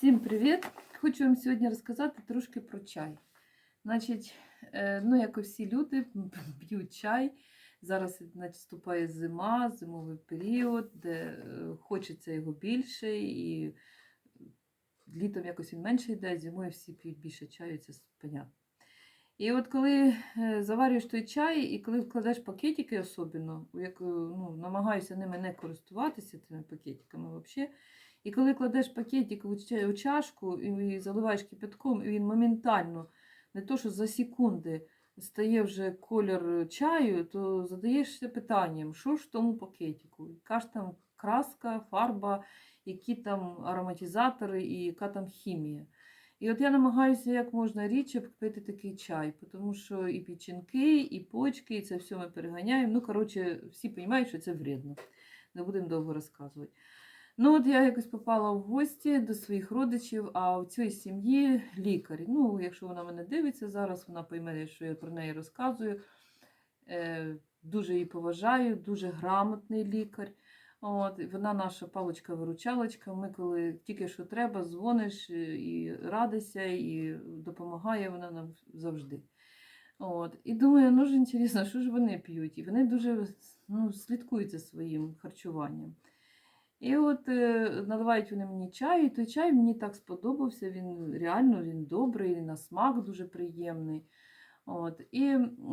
Всім привіт! Хочу вам сьогодні розказати трошки про чай. Значить, е, ну, як і всі люди, п'ють чай. Зараз наступає зима, зимовий період, де е, хочеться його більше, і літом якось він менше йде, зимою всі п'ють більше чаю, це понятно. І от коли е, заварюєш той чай, і коли вкладаєш пакетики особливо, е, ну, намагаюся ними не користуватися цими пакетиками взагалі. І коли кладеш пакетик у чашку і заливаєш кипятком, він моментально, не то що за секунди, стає вже колір чаю, то задаєшся питанням, що ж в тому пакетику? Яка ж там краска, фарба, які там ароматизатори і яка там хімія. І от я намагаюся як можна рідше пити такий чай, тому що і печінки, і почки, і це все ми переганяємо. Ну, коротше, всі розуміють, що це вредно. Не будемо довго розказувати. Ну, от я якось попала в гості до своїх родичів, а в цій сім'ї лікар. Ну, якщо вона мене дивиться зараз, вона пойме, що я про неї розказую. Е, дуже її поважаю, дуже грамотний лікар. От, вона наша паличка-виручалочка. Ми, коли тільки що треба, дзвониш е, і радишся, і допомагає вона нам завжди. От. І думаю, ну ж інтересно, що ж вони п'ють? І вони дуже ну, слідкують за своїм харчуванням. І от е, наливають вони мені чай, і той чай мені так сподобався. Він реально він добрий, на смак дуже приємний. От. І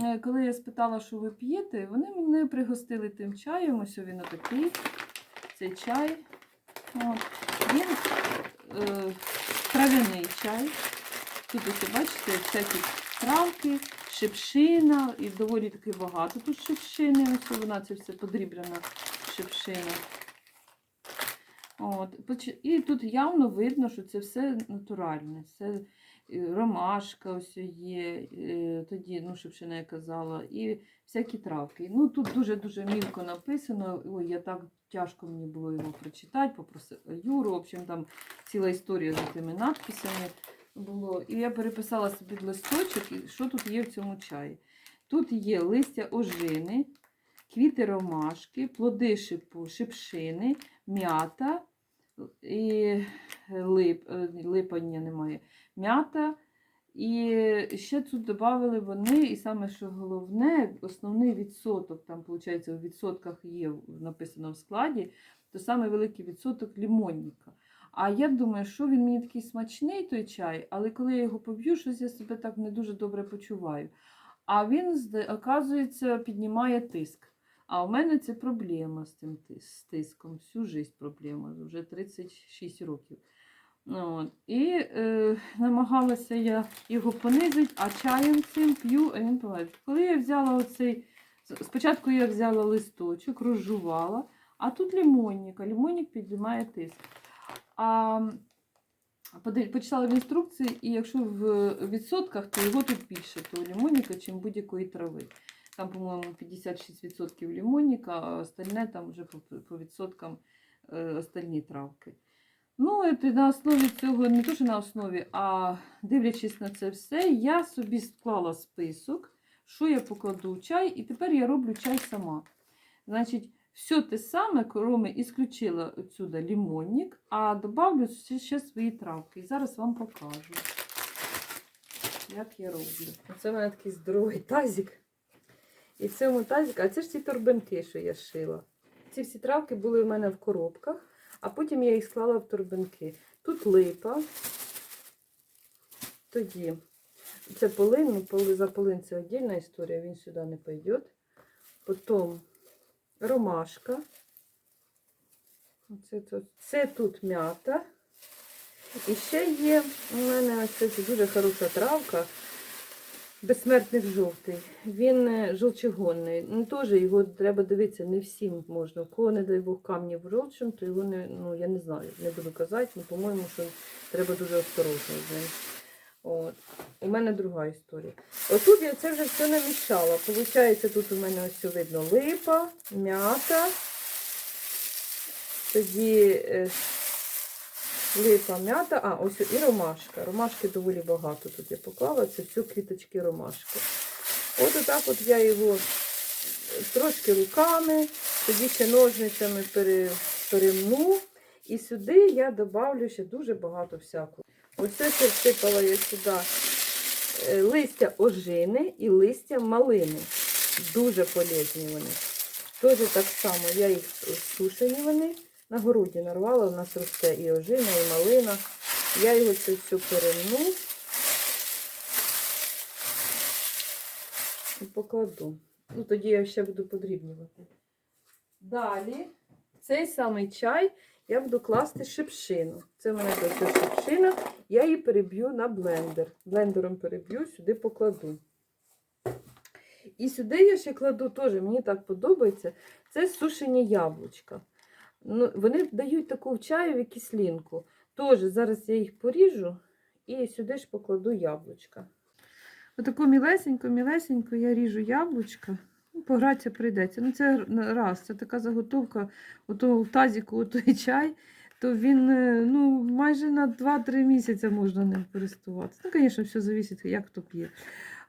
е, коли я спитала, що ви п'єте, вони мене пригостили тим чаєм. Ось він отакий, цей чай. От. Він е, трав'яний чай. Тут ось бачите, всякі травки, шипшина, і доволі таки багато тут шипшини. Ось вона це все подрібрена шипшина. От. І тут явно видно, що це все натуральне. Це е, ромашка ось є, е, тоді, ну, шипшина я казала, і всякі травки. Ну, тут дуже-дуже мілко написано. Ой, я так тяжко мені було його прочитати, попросила Юру. В общем, там ціла історія за тими надписями було. І я переписала собі листочок, що тут є в цьому чаї. Тут є листя ожини, квіти ромашки, плоди шипу, шипшини, м'ята і лип, е, липання немає. М'ята. І ще тут додали вони, і саме що головне, основний відсоток, там, виходить, у відсотках є написано в складі, то саме великий відсоток лімонника. А я думаю, що він мені такий смачний, той чай, але коли я його поп'ю, щось я себе так не дуже добре почуваю. А він, оказується, піднімає тиск. А у мене це проблема з цим тис- тиском. Всю життя проблема, вже 36 років. Ну, от. І е, намагалася я його понизити, а чаєм цим п'ю, а він помагає. Коли я взяла оцей, спочатку я взяла листочок, розжувала, а тут лимонник, а лимонник піднімає тиск. А почитала в інструкції, і якщо в відсотках, то його тут більше, того лимонника, чим будь-якої трави. Там, по-моєму, 56% лимонника, а остальне там вже по, відсоткам е, остальні травки. Ну, це на основі цього, не що на основі, а дивлячись на це все, я собі склала список, що я покладу в чай, і тепер я роблю чай сама. Значить, все те саме, кроме ісключила отсюда лимонник, а добавлю ще, ще свої травки. І зараз вам покажу, як я роблю. Оце в мене такий здоровий тазик. І в цьому тазику, а це ж ці торбинки, що я шила. Ці всі травки були в мене в коробках, а потім я їх склала в торбинки. Тут липа, тоді це полин, ну, за полин це віддільна історія, він сюди не пойде. Потім ромашка. Оце тут. Це тут м'ята. І ще є у мене ось це дуже хороша травка. Безсмертник жовтий. Він е, жовчогонний. Ну, теж його треба дивитися, не всім можна. У кого, не дай Бог, камні в жовчим, то його не, ну, я не знаю, не буду казати, ну, по-моєму, що треба дуже осторожно з ним. От. У мене друга історія. Отут я це вже все намішала. Получається, тут у мене ось видно липа, м'ята. Тоді е, липа, м'ята, а, ось і ромашка. Ромашки доволі багато тут я поклала. Це все квіточки ромашки. От отак от я його трошки руками, тоді ще ножницями пере, перемну. І сюди я добавлю ще дуже багато всякого. Оце ще всипала я сюди е, листя ожини і листя малини. Дуже полезні вони. Теж так само я їх сушені вони. На городі нарвала, у нас росте і ожина, і малина. Я його це все перемну і покладу. Ну, тоді я ще буду подрібнювати. Далі цей самий чай я буду класти шипшину. Це в мене тут шипшина, я її переб'ю на блендер. Блендером переб'ю, сюди покладу. І сюди я ще кладу теж, мені так подобається, це сушені яблучка. Ну, вони дають таку в чаю кислинку. Теж зараз я їх поріжу і сюди ж покладу яблучка. Отаку мілесенько, мілесенько я ріжу яблучка. Ну, Погратися прийдеться. Ну, це раз, це така заготовка, ото в тазіку той чай, то він е, ну, майже на 2-3 місяці можна ним користуватися. Ну, звісно, все залежить, як хто п'є.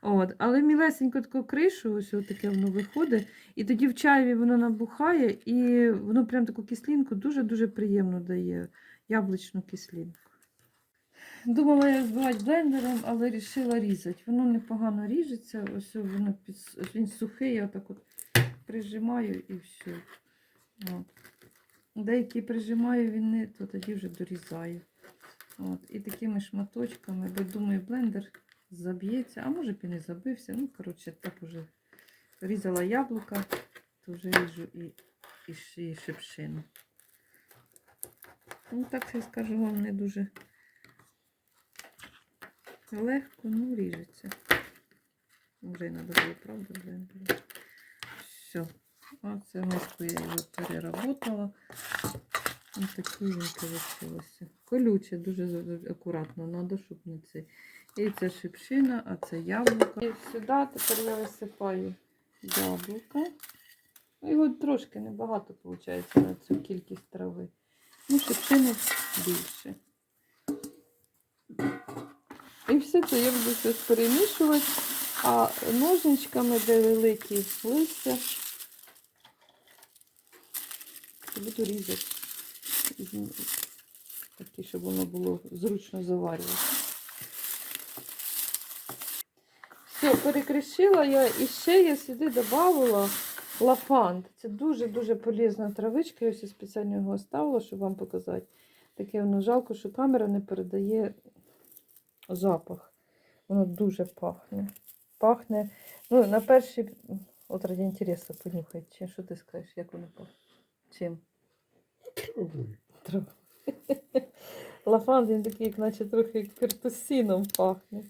От. Але мілесенько таку кришу, ось таке воно виходить, і тоді в чаєві воно набухає, і воно прям таку кислинку дуже-дуже приємно дає, яблучну кислинку. Думала я збивати блендером, але вирішила різати. Воно непогано ріжеться, ось воно під... він сухий, я так от прижимаю і все. От. Деякі прижимаю, він не, то тоді вже дорізаю. От. І такими шматочками, бо думаю, блендер заб'ється, а може б і не забився. Ну, коротше, так уже різала яблука, то вже ріжу і, і, і шипшину. Ну, так я скажу вам, не дуже легко, ну ріжеться. Вже надо було, правда, блендером. Все. Оце миску я його переработала. Ось такі він вийшлося. Колюче, дуже акуратно треба, щоб не це. І це шипшина, а це яблуко. І сюди тепер я висипаю яблука. Ну, Його трошки небагато виходить на цю кількість трави. Ну, шипшини більше. І все це я буду щось перемішувати, а ножничками, де великі листя, буду різати. Такі, щоб воно було зручно заварювати. Все, перекришила я і ще я сюди додавала лафант. Це дуже-дуже полезна травичка. Я ось спеціально його оставила, щоб вам показати. Таке воно жалко, що камера не передає запах. Воно дуже пахне. Пахне. Ну, на перший. От раді інтересу, понюхай. Чи що ти скажеш, як воно пахне? Чим? Травою. Трава. Лафан він такий, як наче трохи як піртусіном пахне.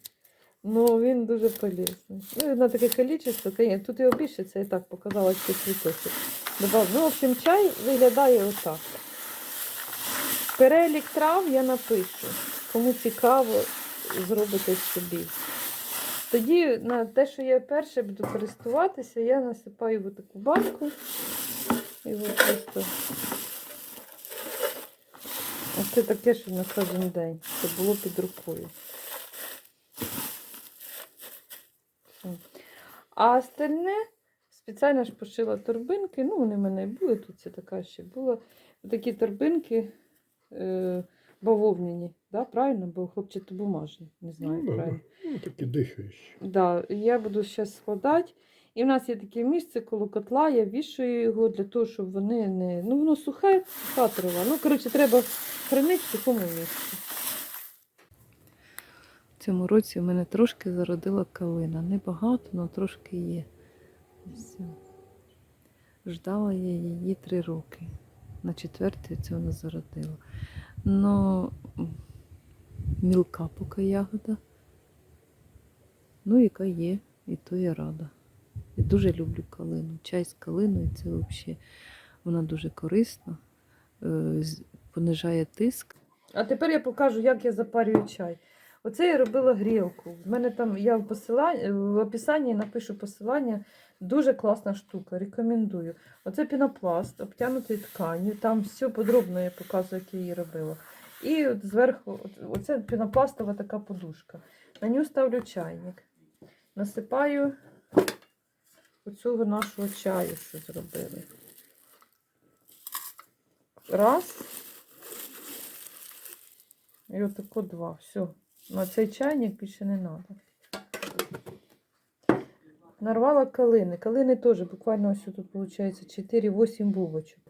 Ну, він дуже полезний. Ну, на таке кількість, звісно, тут його більше, це я так показала ці цвіточок. Ну, в общем, чай виглядає отак. Перелік трав я напишу. Кому цікаво, зробите собі. Тоді на те, що я перше буду користуватися, я насипаю в таку банку. І от просто Оце таке, що на кожен день, щоб було під рукою. А остальне спеціально ж пошила торбинки. Ну, вони в мене і були, тут це така ще була. Такі торбинки е, бавовняні, да, правильно? Бо хлопчатобумажні, не знаю, Ну, правильно. Ну, такі дихаючі. Да, я буду зараз складати. І в нас є таке місце коло котла, я вішаю його для того, щоб вони не. Ну, воно сухе, трава. Ну, коротше, треба хранити в сухому місці. В цьому році в мене трошки зародила калина. Небагато, але трошки є. Все. Ждала я її три роки. На четвертий це вона зародила. Но мілка поки ягода. Ну, яка є, і то я рада. Я дуже люблю калину. Чай з калиною це взагалі вона дуже корисна, е, понижає тиск. А тепер я покажу, як я запарюю чай. Оце я робила грілку. В мене там я в, посиланні, в описанні напишу посилання. Дуже класна штука, рекомендую. Оце пінопласт, обтянутий тканью. Там все подробно я показую, як я її робила. І от зверху, оце пінопластова така подушка. На нього ставлю чайник. Насипаю оцього нашого чаю, що зробили. Раз. І отако два. Все. На цей чайник більше не треба. Нарвала калини. Калини теж буквально ось тут виходить 4-8 бубочок.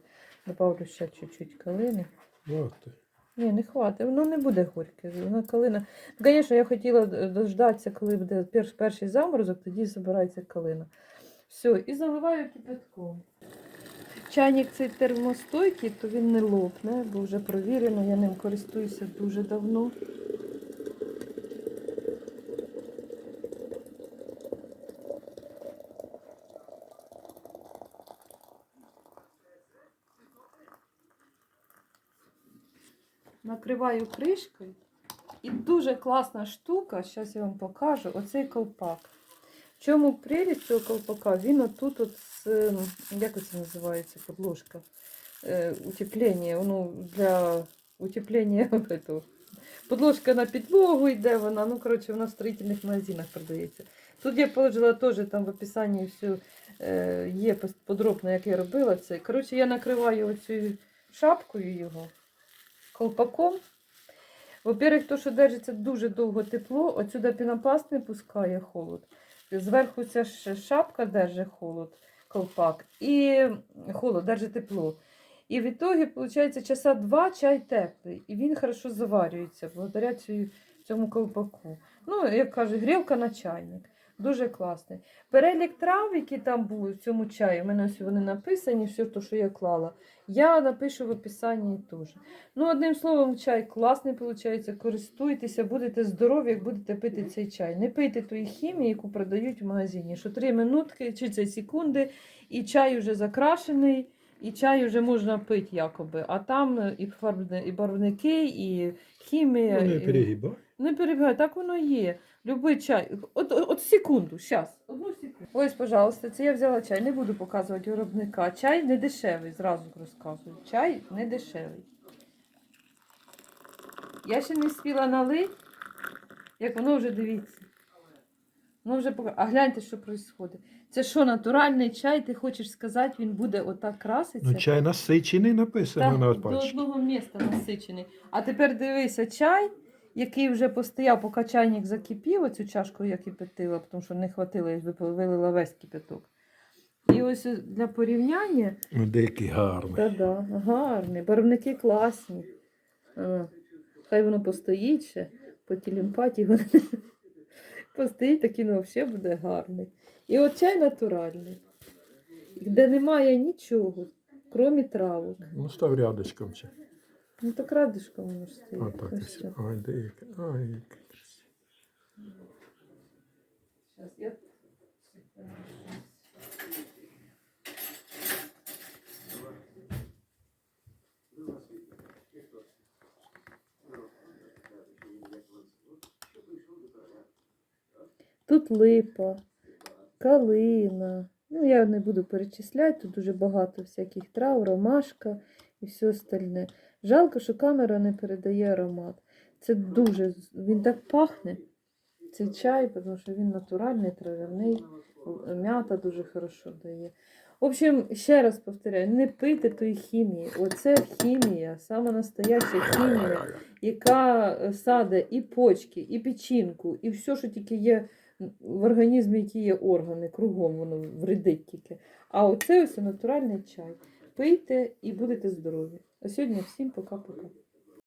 Добавлю ще чуть-чуть калини. Мати. Ні, не хватить, воно не буде горьке. Вона калина. Звісно, я хотіла дождатися, коли буде перший заморозок, тоді збирається калина. Все, і заливаю кипятком. Чайник цей термостойкий, то він не лопне, бо вже провірено, я ним користуюся дуже давно. Накриваю кришкою. І дуже класна штука, зараз я вам покажу, оцей колпак. В чому прелість цього колпака? Він отут, от, з, ем, як це називається, подложка, е, утеплення, ну, для утеплення. Подложка на підлогу йде вона, ну, коротше, вона в строїтельних магазинах продається. Тут я положила теж там в описанні все е, є подробно, як я робила це. Коротше, я накриваю оцю шапкою його, колпаком. Во-первых, то, що держиться дуже довго тепло, отсюди пінопласт не пускає холод. Зверху ця шапка держи холод, колпак, і холод держить тепло. І в ітогі, виходить, часа два чай теплий. І він хорошо заварюється благодаря цьому колпаку. Ну, як кажуть, грілка на чайник. Дуже класний. Перелік трав, які там були в цьому чаї, у мене ось вони написані, все те, що я клала. Я напишу в описанні теж. Ну, одним словом, чай класний виходить. Користуйтеся, будете здорові, як будете пити цей чай. Не пийте тої хімії, яку продають в магазині. Що 3 минутки чи це секунди, і чай вже закрашений, і чай вже можна пити якоби. А там і фарбни- і барвники, і хімія. Ну, не і- не перебігай, так воно є. Любий чай. От, от, секунду, зараз. Одну секунду. Ось, пожалуйста, це я взяла чай. Не буду показувати виробника. Чай не дешевий, зразу розказую. Чай не дешевий. Я ще не спіла налити, як воно вже дивіться. Воно вже А гляньте, що відбувається. Це що, натуральний чай, ти хочеш сказати, він буде отак краситися? Ну, чай насичений написано Так, на до одного міста насичений. А тепер дивися, чай, який вже постояв, поки чайник закипів, оцю чашку я кипятила, тому що не хватило, я вилила весь кипяток. І ось для порівняння, Ну, Деякий гарний. та-да, гарний, барвники класні. А, хай воно постоїть ще, по тілімпаті воно постоїть, такий ну, взагалі буде гарний. І от чай натуральний, де немає нічого, крім травок. Ну, став рядочком ще. Ну так радишком воно ж стоїть. Отак Ось ось. так. Ой, деякий. Ой, який красивий. Щас я- Тут липа, калина. Ну, я не буду перечисляти, тут дуже багато всяких трав, ромашка і все остальне. Жалко, що камера не передає аромат. Це дуже, він так пахне. Цей чай, тому що він натуральний, трав'яний, м'ята дуже хорошо дає. В общем, ще раз повторяю, не пийте тої хімії. Оце хімія, саме настояща хімія, яка е, саде і почки, і печінку, і все, що тільки є в організмі, які є органи, кругом воно вредить тільки. А оце ось натуральний чай. Пийте і будете здорові. А сьогодні всім пока-пока.